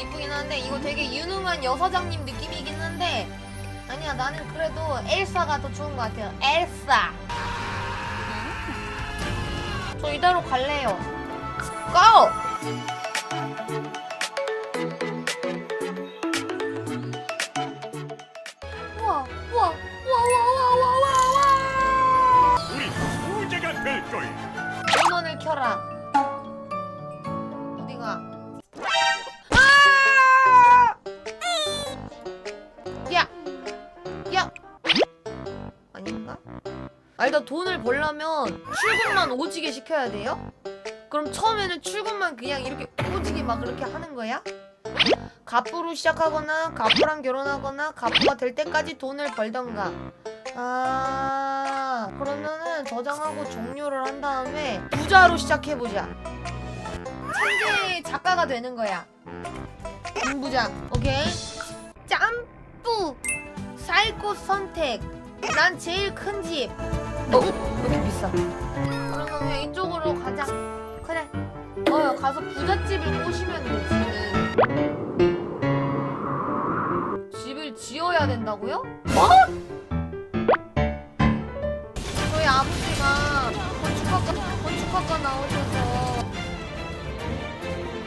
이쁘긴 한데 이거 되게 유능한 여사장님 느낌이긴 한데 아니야 나는 그래도 엘사가 더 좋은 것 같아요. 엘사. 저 이대로 갈래요. 고! 아니다 돈을 벌려면 출근만 오지게 시켜야 돼요? 그럼 처음에는 출근만 그냥 이렇게 오지게 막 그렇게 하는 거야? 갑부로 시작하거나 갑부랑 결혼하거나 갑부가 될 때까지 돈을 벌던가. 아 그러면은 저장하고 종료를 한 다음에 부자로 시작해보자. 천재 작가가 되는 거야. 김부장 오케이? 짬뿌! 살곳 선택. 난 제일 큰집 어? 왜 이렇게 비싸 그러면 그냥 이쪽으로 가자 그래 어 가서 부잣집을 꼬시면 되지 집을 지어야 된다고요? 뭐? 저희 아버지가 건축학과 건축학과 나오셔서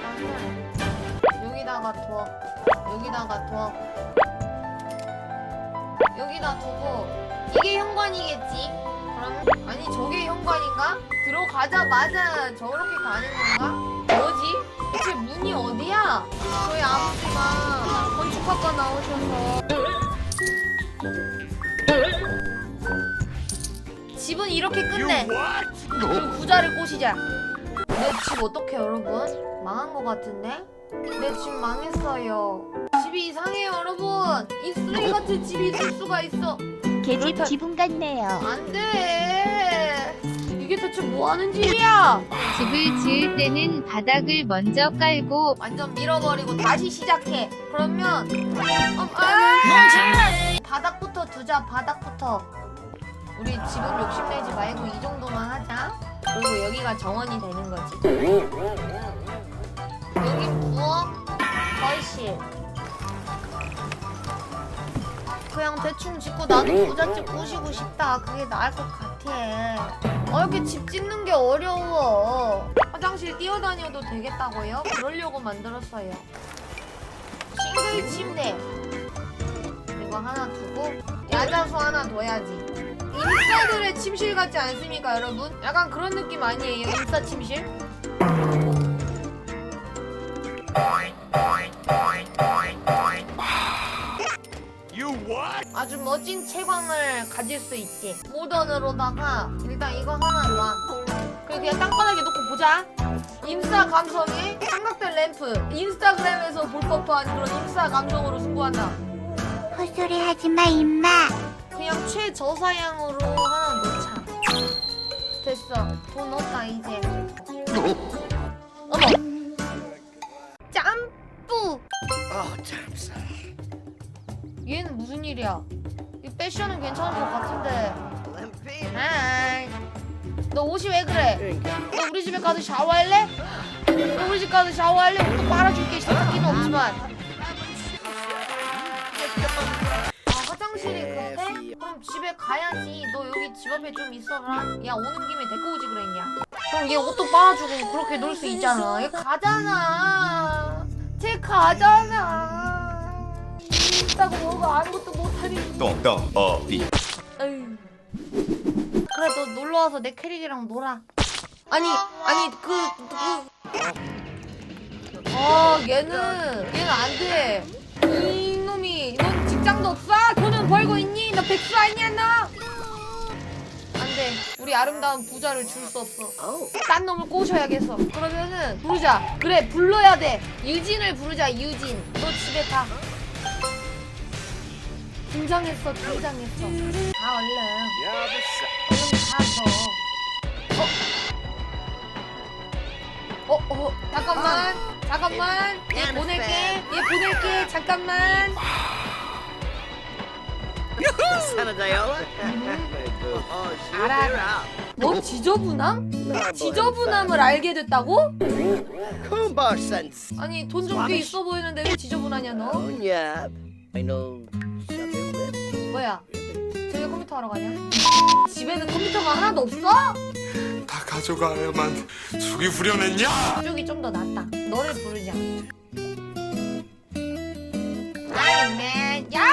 나는 여기다가 둬 여기다가 둬 여기다 두고 이게 현관이겠지? 그럼 아니 저게 현관인가? 들어가자마자 저렇게 가는 건가? 뭐지? 대체 문이 어디야? 저희 아버지가 건축학과 나오셔서 집은 이렇게 끝내. 그럼 부자를 꼬시자. 내 집 어떡해 여러분? 망한 것 같은데? 내 집 망했어요. 집이 이상해요 여러분. 이 쓰레기 같은 집이 있을 수가 있어. 개집 그렇다- 지붕 같네요. 안 돼. 이게 대체 뭐 하는 집이야? 집을 지을 때는 바닥을 먼저 깔고 완전 밀어버리고 다시 시작해. 그러면 어, 아! 바닥부터 두자. 바닥부터. 우리 집은 욕심내지 말고 이 정도만 하자. 그리고 여기가 정원이 되는 거지. 여기 부엌, 거실. 그냥 대충 짓고 나도 부잣집 꼬시고 싶다. 그게 나을 것 같아. 어, 이렇게 집 짓는 게 어려워. 화장실 뛰어다녀도 되겠다고요? 그러려고 만들었어요. 싱글 침대. 이거 하나 두고 야자수 하나 둬야지. 인싸들의 침실 같지 않습니까, 여러분? 약간 그런 느낌 아니에요? 인싸 침실? 아주 멋진 채광을 가질 수 있지. 모던으로다가 일단 이거 하나 놔. 그리고 그냥 땅바닥에 놓고 보자. 인싸 감성의 삼각대 램프. 인스타그램에서 볼 법한 그런 인싸 감성으로 승부한다. 헛소리 하지 마, 임마. 그냥 최저사양으로 하나 놓자. 됐어. 돈 넣었다 이제. 어머. 짬뿌. Oh, damn son. 얘는 무슨 일이야? 이 패션은 괜찮은 것 같은데. 너 옷이 왜 그래? 너 우리 집에 가서 샤워할래? 너 우리 집 가서 샤워할래? 옷도 빨아줄게. 생각기는 없지만. 아, 화장실이 그래? 그럼 집에 가야지. 너 여기 집 앞에 좀 있어라. 야 오는 김에 데리고 오지 그랬냐? 그럼 얘 옷도 빨아주고 그렇게 놀 수 있잖아. 얘 가잖아. 쟤 가잖아. 있다고 뭐고 아무것도 못하니. 똥똥 어디 에휴. 그래 너 놀러 와서 내 캐릭이랑 놀아. 아니 아니 그 그. 어 얘는 얘는 안 돼. 이놈이 넌 직장도 없어? 돈은 벌고 있니? 너 백수 아니야 너? 안 돼. 우리 아름다운 부자를 줄 수 없어. 딴 놈을 꼬셔야겠어. 그러면은 부르자. 그래 불러야 돼. 유진을 부르자 유진. 너 집에 가. 긴장했어 긴장했어. 가 얼른. 얼른 가서. 어? 어, 어, 잠깐만, 잠깐만. 얘 보낼게, 얘 보낼게, 잠깐만. Diola? oh, Alright. they're out. 뭐 지저분함? 아, 지저분함을 알게 됐다고? 아니 돈 좀 꽤 있어 보이는데 왜 지저분하냐 너? I know with 뭐야? 저기 컴퓨터 하러 가냐? 집에는 컴퓨터가 하나도 없어? 다 가져가야만 속이 후련했냐? 이쪽이 좀 더 낫다. 너를 부르자. 아이맨, 야!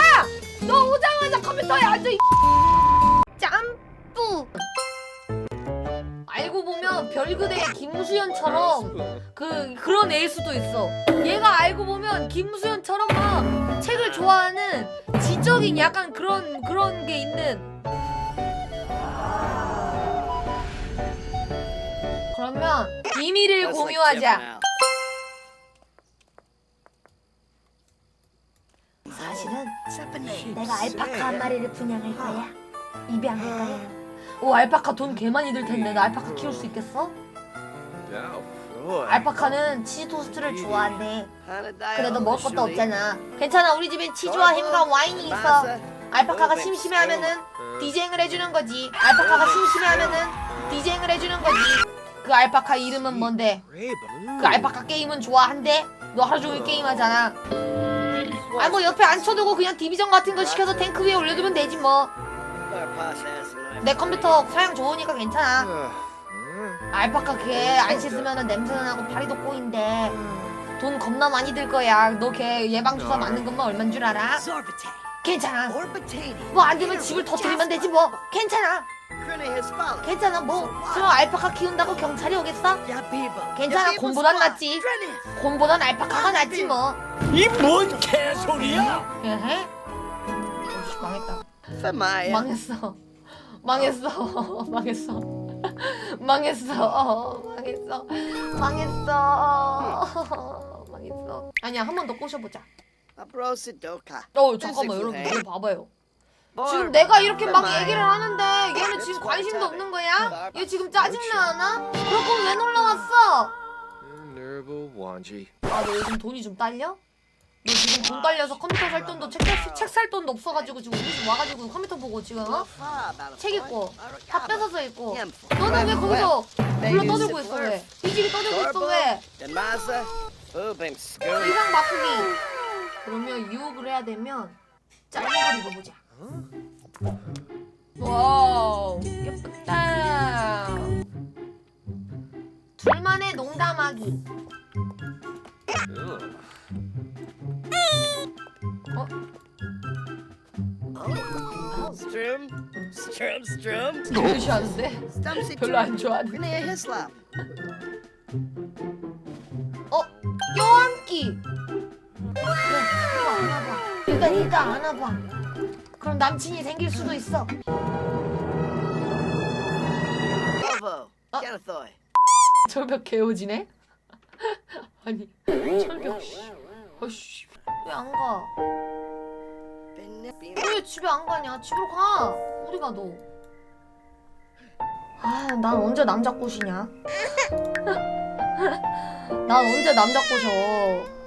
너 오자마자 컴퓨터에 앉아. 이 짬뿌. 알고 보면 별그대의 김수현처럼 그 그런 애일 수도 있어. 얘가 알고 보면 김수현처럼 막 책을 좋아하는 지적인 약간 그런 그런 게 있는. 그러면 비밀을 공유하자. 사실은 내가 알파카 한 마리를 분양할 거야. 입양할 거야. 오 알파카 돈 개 많이 들 텐데 나 알파카 키울 수 있겠어? 알파카는 치즈 토스트를 좋아한대. 그래도 먹을 것도 없잖아. 괜찮아 우리 집엔 치즈와 햄과 와인이 있어. 알파카가 심심해하면은 디제잉을 해주는 거지. 알파카가 심심해하면은 디제잉을 해주는 거지. 그 알파카 이름은 뭔데? 그 알파카 게임은 좋아한대? 너 하루 종일 게임하잖아. 아뭐 옆에 앉혀두고 그냥 디비전 같은 거 시켜서 탱크 위에 올려두면 되지 뭐. 내 컴퓨터 사양 좋으니까 괜찮아. 알파카 걔 안 씻으면 냄새나 나고 파리도 꼬인데 돈 겁나 많이 들 거야. 너 걔 예방 주사 맞는 것만 얼마인 줄 알아? 괜찮아. 뭐 안 되면 집을 터뜨리면 되지 뭐. 괜찮아. 괜찮아 뭐. 그럼 알파카 키운다고 경찰이 오겠어? 괜찮아 곰보단 낫지. 곰보단 알파카가 낫지 뭐. 이뭔 개소리야? 에헤. 오씨 망했다. 망했어. 망했어. 망했어. 망했어. 어, 망했어. 망했어. 망했어. 아니야 한 번 더 꼬셔보자. 아브로스도카. 어 잠깐만 여러분 이거 봐봐요. 지금 내가 이렇게 막 얘기를 하는데 얘는 지금 관심도 없는 거야? 얘 지금 짜증나 하나? 그럴 거면 왜 놀러 왔어? nerve wanji. 아너 요즘 돈이 좀 딸려? 너 지금 돈 딸려서 컴퓨터 살 돈도 책 살 돈도 없어가지고 지금 우리 집 와가지고 컴퓨터 보고 지금 어? 책 읽고 다 뺏어서 읽고 너는 왜 거기서 불러 떠들고 있어 왜? 이 집이 떠들고 있어 왜? 이상 바꾸기 그러면 유혹을 해야 되면 작은 걸 입어보자 와우 예쁘다 둘만의 농담하기 스트룸 스트룸. 무시하는데? 스탐시. 별로 안 그네 히슬람. 어? 껴안기 일단 일단 안아봐 그럼 남친이 생길 수도 있어. 어? 철벽 개오지네? 아니 철벽 씨 어씨 왜 안 가? 왜 집에 안 가냐? 집으로 가 어디가 너? 아 난 언제 남자 꼬시냐? 난 언제 남자 꼬셔